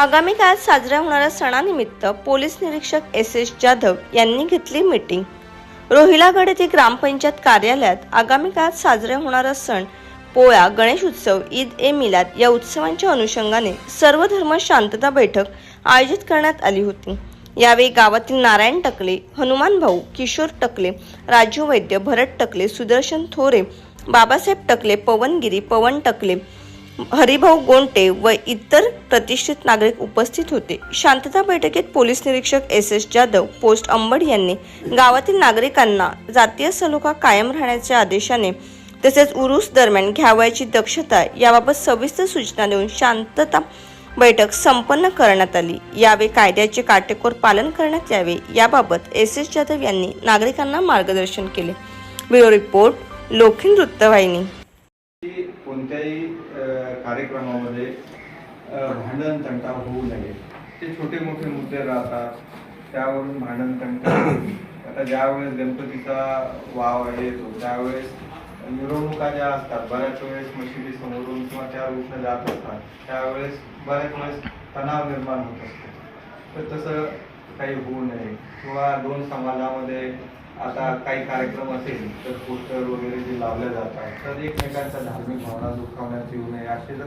आगामी काळात साजऱ्या होणाऱ्या सणानिमित्त पोलीस निरीक्षक एस एस जाधव यांनी घेतली मीटिंग. रोहिलागड येथे ग्रामपंचायत कार्यालयात आगामी काळात साजरा होणारा सण पोळा गणेश उत्सव ईद ए मिलाद या उत्सवांच्या अनुषंगाने सर्व धर्म शांतता बैठक आयोजित करण्यात आली होती. यावेळी गावातील नारायण टकले हनुमान भाऊ किशोर टकले राजू वैद्य भरत टकले सुदर्शन थोरे बाबासाहेब टकले पवनगिरी पवन टकले हरिभाऊ गोंटे व इतर प्रतिष्ठित नागरिक उपस्थित होते. शांतता बैठकीत पोलीस निरीक्षक S. S. Jadhav post Ambad यांनी गावातील नागरिकांना जातीय सलोखा कायम राहण्याच्या आदेशाने तसेच उरूस दरम्यान घ्यावयाची दक्षता याबाबत सविस्तर सूचना देऊन शांतता बैठक संपन्न करण्यात आली. यावेळी कायद्याचे काटेकोर पालन करण्यात यावे याबाबत एस. एस. जाधव यांनी नागरिकांना मार्गदर्शन केले. ब्युरो रिपोर्ट लोखिन वृत्तवाहिनी. कोणत्याही कार्यक्रमामध्ये भांडण तंटा होऊ नये. ते छोटे मोठे मुद्दे राहतात. त्यावरून भांडण तंटा आता ज्यावेळेस गणपतीचा वाव येतो त्यावेळेस मिरवणुका ज्या असतात बऱ्याच वेळेस मशिदी समोरून किंवा त्या रूटनं जात असतात. त्यावेळेस बऱ्याच वेळेस तणाव निर्माण होत असतो. तर तसं काही होऊ नये. किंवा दोन समाजामध्ये आता काही कार्यक्रम असेल तर पोस्टर वगैरे जे लावले जातात तर एकमेकांचा धार्मिक भावना दुखावण्यात येऊ नये असे जर